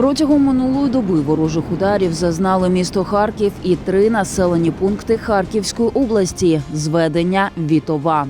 Протягом минулої доби ворожих ударів зазнали місто Харків і три населені пункти Харківської області. Зведення Вітова.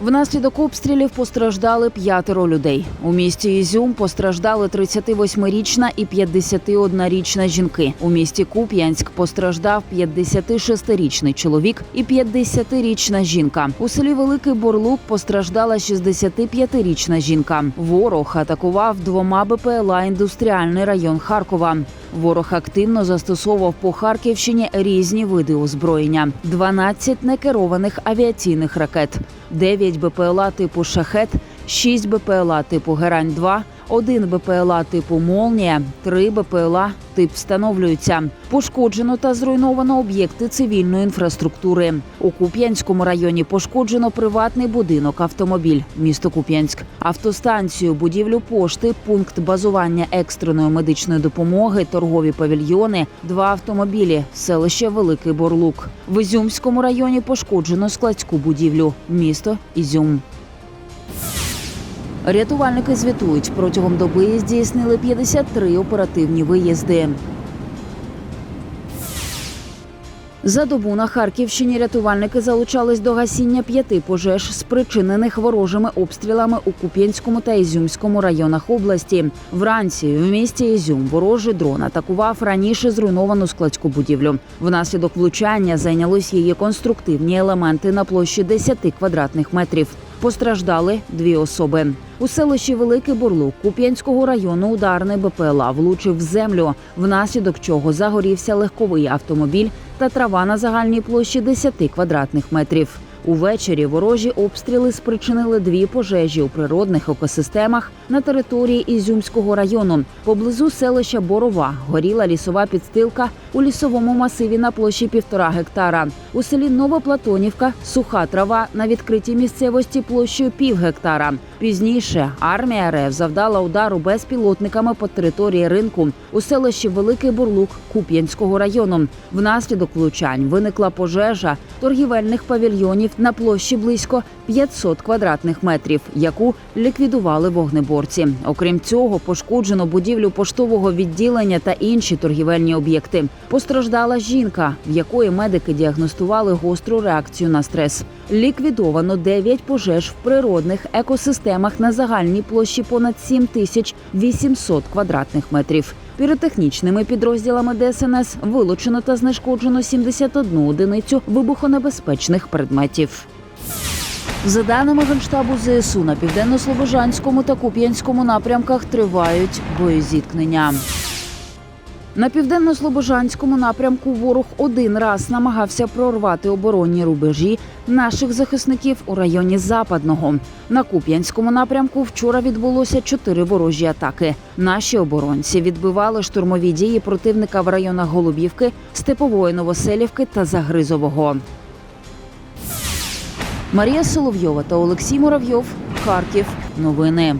Внаслідок обстрілів постраждали п'ятеро людей. У місті Ізюм постраждали 38-річна і 51-річна жінки. У місті Куп'янськ постраждав 56-річний чоловік і 50-річна жінка. У селі Великий Борлук постраждала 65-річна жінка. Ворог атакував двома БПЛА індустріальний район Харкова. Ворог активно застосовував по Харківщині різні види озброєння: 12 некерованих авіаційних ракет, 9 БПЛА типу Шахет, 6 БПЛА типу Герань 2 один БПЛА типу Молнія, три БПЛА тип встановлюються. Пошкоджено та зруйновано об'єкти цивільної інфраструктури. У Куп'янському районі пошкоджено приватний будинок, автомобіль, місто Куп'янськ, автостанцію, будівлю пошти, пункт базування екстреної медичної допомоги, торгові павільйони, два автомобілі, селище Великий Борлук. В Ізюмському районі пошкоджено складську будівлю, місто Ізюм. Рятувальники звітують, протягом доби здійснили 53 оперативні виїзди. За добу на Харківщині рятувальники залучались до гасіння п'яти пожеж, спричинених ворожими обстрілами у Куп'янському та Ізюмському районах області. Вранці в місті Ізюм ворожий дрон атакував раніше зруйновану складську будівлю. Внаслідок влучання зайнялись її конструктивні елементи на площі 10 квадратних метрів. Постраждали дві особи. У селищі Великий Бурлук Куп'янського району ударний БПЛА влучив в землю, внаслідок чого загорівся легковий автомобіль та трава на загальній площі 10 квадратних метрів. Увечері ворожі обстріли спричинили дві пожежі у природних екосистемах на території Ізюмського району. Поблизу селища Борова горіла лісова підстилка у лісовому масиві на площі півтора гектара. У селі Новоплатонівка суха трава на відкритій місцевості площею пів гектара. Пізніше армія РФ завдала удару безпілотниками по території ринку у селищі Великий Бурлук Куп'янського району. Внаслідок влучань виникла пожежа торгівельних павільйонів на площі близько 500 квадратних метрів, яку ліквідували вогнеборці. Окрім цього, пошкоджено будівлю поштового відділення та інші торгівельні об'єкти. Постраждала жінка, в якої медики діагностували гостру реакцію на стрес. Ліквідовано 9 пожеж в природних екосистемах на загальній площі понад 7800 квадратних метрів. Піротехнічними підрозділами ДСНС вилучено та знешкоджено 71 одиницю вибухонебезпечних предметів. За даними Генштабу ЗСУ, на південно-слобожанському та Куп'янському напрямках тривають боєзіткнення. На південно-слобожанському напрямку ворог один раз намагався прорвати оборонні рубежі наших захисників у районі Западного. На Куп'янському напрямку вчора відбулося чотири ворожі атаки. Наші оборонці відбивали штурмові дії противника в районах Голубівки, Степової Новоселівки та Загризового. Марія Соловйова та Олексій Муравйов. Харків. Новини.